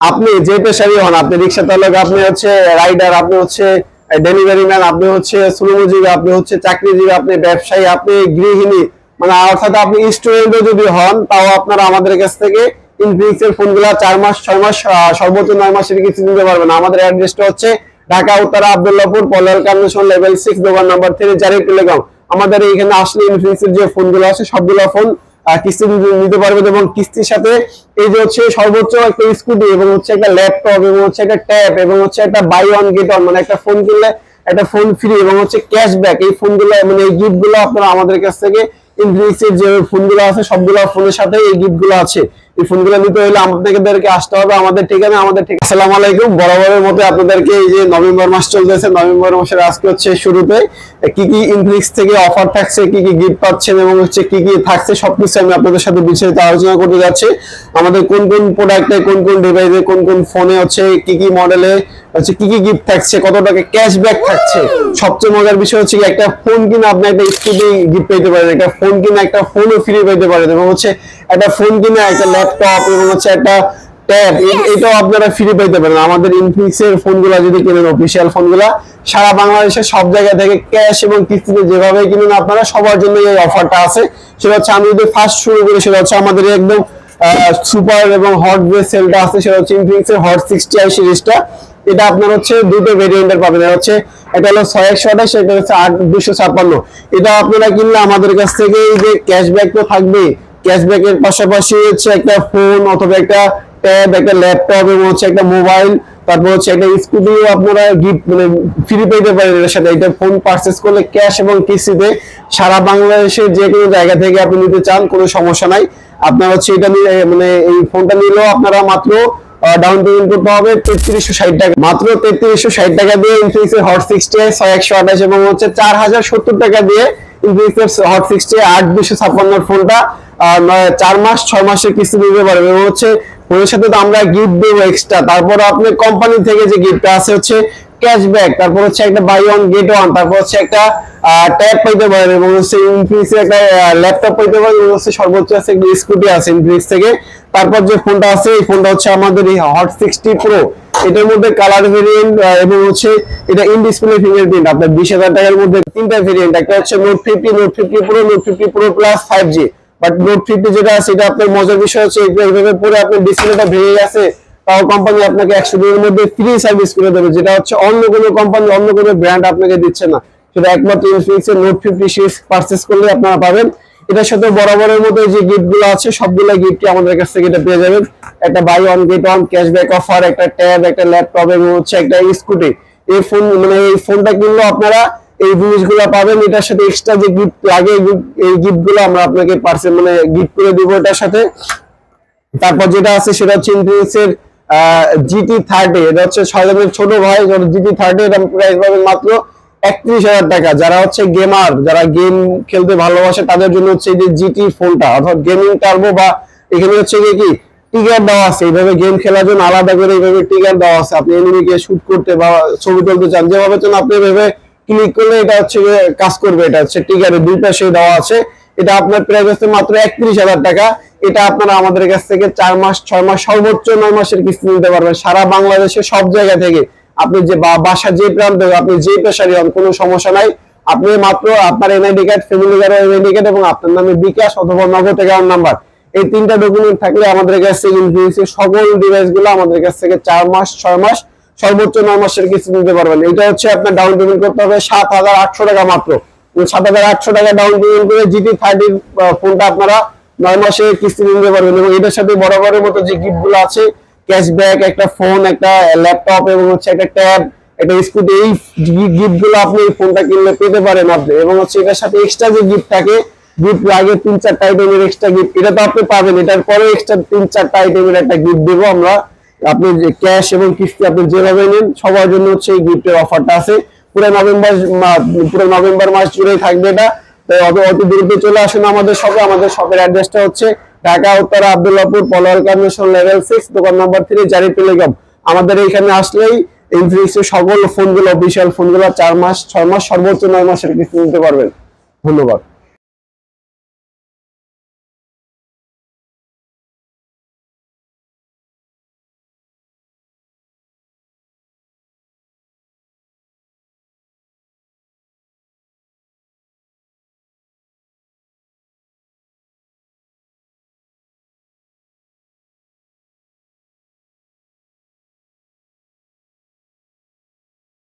আপনি যে পেশারই হন, আপনি রিক্সা চালক আপনি হচ্ছে রাইডার, আপনি হচ্ছে ডেলিভারি ম্যান, আপনি হচ্ছে শ্রমজীবী, আপনি হচ্ছে চাকরিজীবী, আপনি ব্যবসায়ী, আপনি গৃহিণী মানে অর্থাৎ আপনি স্টুডেন্টও যদি হন, তাও আপনারা আমাদের কাছ থেকে ইনফিনিক্স এর ফোনগুলা চার মাস, ছয় মাস সর্বোচ্চ নয় মাসের কিছু নিতে পারবেন। আমাদের অ্যাড্রেসটা হচ্ছে ঢাকা, উত্তরা, আব্দুল্লাহপুর পলাল কমিশন লেভেল সিক্স দোকান নাম্বার থ্রি জারি টেলিকম আমাদের এইখানে আসলে ইনফিনিক্স এর যে ফোনগুলো আছে, সবগুলো ফোন কিস্তি নিতে- পারবেন এবং কিস্তির সাথে এই যে হচ্ছে সর্বোচ্চ একটা স্কুটি এবং হচ্ছে একটা ল্যাপটপ এবং হচ্ছে একটা ট্যাব এবং হচ্ছে একটা বাই ওয়ান গেট ওয়ান মানে একটা ফোন কিনলে একটা ফোন ফ্রি এবং হচ্ছে ক্যাশব্যাক এই ফোনগুলো মানে এই গিফটগুলো আপনারা আমাদের কাছ থেকে ইনফিনিক্সের যে ফোনগুলো আছে, সবগুলো ফোনের সাথে এই গিফটগুলো আছে। এই ফোনগুলো নিতে হলে আপনাদেরকে আসতে হবে, আমাদের ঠিকানা আমাদের ঠিকানা। আসসালামু আলাইকুম। বরাবরের মতো আপনাদেরকে এই যে নভেম্বর মাস চলতেছে, নভেম্বর মাসের আজকে হচ্ছে শুরুতে কি কি ইনফিনিক্স থেকে অফার থাকছে, কি কি গিফট পাচ্ছেন এবং হচ্ছে কি কি থাকছে, সবকিছু আমি আপনাদের সাথে বিস্তারিত আলোচনা করতে যাচ্ছি। আমাদের কোন কোন প্রোডাক্টে কোন কোন ডিভাইসে কোন কোন ফোনে হচ্ছে কি কি মডেলে হচ্ছে কি কি গিফট থাকছে, কত টাকা ক্যাশব্যাক থাকছে? সবচেয়ে মজার বিষয় হচ্ছে একটা ফোন কিনে আপনি একটা স্কুটি গিফট পেতে পারেন, একটা ফোন কিনে একটা ফোনও ফ্রি পেতে পারেন এবং হচ্ছে একটা ফোন কিনে একটা ল্যাপটপ এবং হচ্ছে একটা ট্যাব এটাও আপনারা ফ্রি পারেন। আমাদের ফোনগুলো যদি কিনেন অফিসিয়াল ফোনগুলো সারা বাংলাদেশের সব জায়গা থেকে ক্যাশ এবং কিস্তিতে যেভাবে কিনেন আপনারা সবার জন্য এই অফারটা আছে। সেটা হচ্ছে আমি যদি ফার্স্ট শুরু করি সেটা হচ্ছে আমাদের একদম সুপার এবং হট যে সেলটা আছে সেটা হচ্ছে ইনফিনিক্স এর হট সিক্সটি আই সিরিজটা এটা আপনার হচ্ছে দুটো ভেরিয়েন্টের পাবেন। এটা হচ্ছে এটা হলো ছয় একশো আঠাশ এটা হচ্ছে আট দুশো ছাপ্পান্ন। এটা আপনারা কিনলে আমাদের কাছ থেকে এই যে ক্যাশব্যাক তো থাকবেই। ক্যাশব্যাকের পাশাপাশি হচ্ছে একটা ফোন অথবা একটা ট্যাব একটা ল্যাপটপ এবং হচ্ছে একটা মোবাইল তারপর হচ্ছে একটা স্কুটিও আপনারা গিফট মানে ফ্রি পেতে পারেন এর সাথে। এটা ফোন পারচেস করলে ক্যাশ এবং কিস্তিতে সারা বাংলাদেশের যে কোনো জায়গা থেকে আপনি নিতে চান, কোনো সমস্যা নাই। আপনার হচ্ছে এটা নিয়ে মানে এই ফোনটা নিলেও আপনারা মাত্র ডাউন পেমেন্ট করতে হবে তেত্রিশশো ষাট টাকা। মাত্র তেত্রিশশো ষাট টাকা দিয়ে ইনফিনিক্স এর হট সিক্সটি ছয় একশো আঠাশ এবং হচ্ছে চার হাজার সত্তর টাকা দিয়ে ইনফিনিক্স এর হট সিক্সটি আট দুশো ছাপ্পান্ন ফোনটা চার মাস, ছয় মাসের কিস্তি দিতে পারবে। এবং হচ্ছে ফোনের সাথে তো আমরা গিফট দেবো এক্সট্রা তারপর আপনি কোম্পানি থেকে যে গিফটটা আছে হচ্ছে ক্যাশব্যাক তারপর হচ্ছে একটা বাই ওয়ান গেট ওয়ান তারপর হচ্ছে একটা ট্যাব পাইতে পারেন এবং হচ্ছে ইনফিনিক্স একটা ল্যাপটপ পাইতে পারেন এবং হচ্ছে সর্বোচ্চ আছে একটা স্কুটি আছে ইনফিনিক্স থেকে। তারপর যে ফোনটা আছে, এই ফোনটা হচ্ছে আমাদের এই হট সিক্সটি প্রো এটার মধ্যে কালার ভেরিয়েন্ট এবং হচ্ছে এটা ইন ডিসপ্লে ফিঙ্গারপ্রিন্ট আপনার বিশ হাজার টাকার মধ্যে তিনটা ভেরিয়েন্ট একটা হচ্ছে note fifty note fifty pro note fifty pro plus five G but note fifty যেটা আছে, এটা আপনার মজার বিষয় হচ্ছে এইভাবে পরে আপনার ডিসপ্লেটা ভেঙে গেছে, তাও কোম্পানি আপনাকে একশো দিনের মধ্যে ফ্রি সার্ভিস করে দেবে, যেটা হচ্ছে অন্য কোনো কোম্পানি অন্য কোনো ব্র্যান্ড আপনাকে দিচ্ছে না। সেটা একমাত্র ইনফিনিক্স এর নোট ফিফটি সিরিজ পারচেস করলে আপনারা পাবেন। এটার সাথে বরাবরের মতো যে গিফটগুলো আছে, সবগুলো গিফটই আমাদের কাছ থেকে এটা পেয়ে যাবেন। একটা buy one get one cashback offer একটা ট্যাব একটা ল্যাপটপ এবং হচ্ছে একটা স্কুটি এই ফোন মানে এই ফোনটা কিনলেও আপনারা এই জিনিসগুলো পাবেন। এটার সাথে এক্সট্রা যে গিফট লাগে, এই gift- এই গিফটগুলো আমরা আপনাকে পার্সেল মানে গিফট করে দিব এটার সাথে। তারপর যেটা আছে সেটা হচ্ছে ইনফিনিক্স এর জিটি থার্টি এটা হচ্ছে ছয় দামের ছোট ভাই জিটি থার্টি এটা প্রাইস পাবেন মাত্র একত্রিশ হাজার টাকা। যারা হচ্ছে গেমার যারা গেম খেলতে ভালোবাসে, তাদের জন্য হচ্ছে যে জিটি ফোনটা অর্থাৎ গেমিং টার্বো বা এখানে হচ্ছে গিয়ে কি টিকার দেওয়া আছে। এইভাবে গেম খেলার জন্য আলাদা করে এইভাবে টিকার দেওয়া আছে। আপনি এনিমিকে শুট করতে বা ছবি তুলতে চান, যেভাবে চান আপনি এভাবে ক্লিক করলে এটা হচ্ছে কাজ করবে, এটা হচ্ছে টিকারের দুই পাশে দেওয়া আছে। এটা আপনার প্রাইস হচ্ছে মাত্র একত্রিশ হাজার টাকা। এটা আপনারা আমাদের কাছ থেকে চার মাস, ছয় মাস, সর্বোচ্চ নয় মাসের কিস্তি নিতে পারবেন। সারা বাংলাদেশের সব জায়গা থেকে আপনি যে বাসা যে প্রান্তে আপনি যে পেশারই হন, কোনো সমস্যা নাই। আপনি মাত্র আপনার NID card family card NID card এবং আপনার নামে বিকাশ অথবা নগদ অ্যাকাউন্ট নাম্বার এই তিনটা ডকুমেন্ট থাকলে আমাদের কাছ থেকে সকল ডিভাইসগুলো আমাদের কাছ থেকে চার মাস, ছয় মাস সর্বোচ্চ নয় মাসের কিস্তি নিতে পারবেন। এটা হচ্ছে আপনার ডাউন পেমেন্ট করতে হবে সাত হাজার আটশো টাকা মাত্র। সাত হাজার আটশো টাকা ডাউন পেমেন্ট করে জিটি থার্টির ফোনটা আপনারা নয় মাসে কিস্তি নিতে পারবেন এবং এটার সাথে বরাবরের মতো যে গিফটগুলো আছে ক্যাশব্যাক একটা ফোন একটা ল্যাপটপ এবং হচ্ছে একটা ট্যাব একটা স্কুটি এই গিফটগুলো আপনি এই ফোনটা কিনলে পেতে পারেন আপনি। এবং হচ্ছে এটার সাথে এক্সট্রা যে গিফট থাকে গিফট আগে তিন চারটা আইটেমের এক্সট্রা গিফট এটা তো আপনি পাবেন। এটার পরে এক্সট্রা তিন চারটা আইটেমের একটা গিফট দেবো আমরা। আপনি যে ক্যাশ এবং কিস্তি আপনি যেভাবে নেন, সবার জন্য হচ্ছে এই গিফটের অফারটা আছে। পুরো নভেম্বর পুরো নভেম্বর মাস জুড়েই থাকবে এটা। তো অত, অতি দ্রুত চলে আসুন আমাদের শপে। আমাদের শপের অ্যাড্রেসটা হচ্ছে ঢাকা, উত্তর, আব্দুল্লাহপুর, পলোয়ার কর্নেশন লেভেল সিক্স দোকান নম্বর থ্রি জারি টেলিকম। আমাদের এখানে আসলেই ইনফিনিক্সের সকল ফোনগুলো বিশাল ফোনগুলো চার মাস, ছয় মাস, সর্বোচ্চ নয় মাসের কিস্তি নিতে পারবেন। ধন্যবাদ।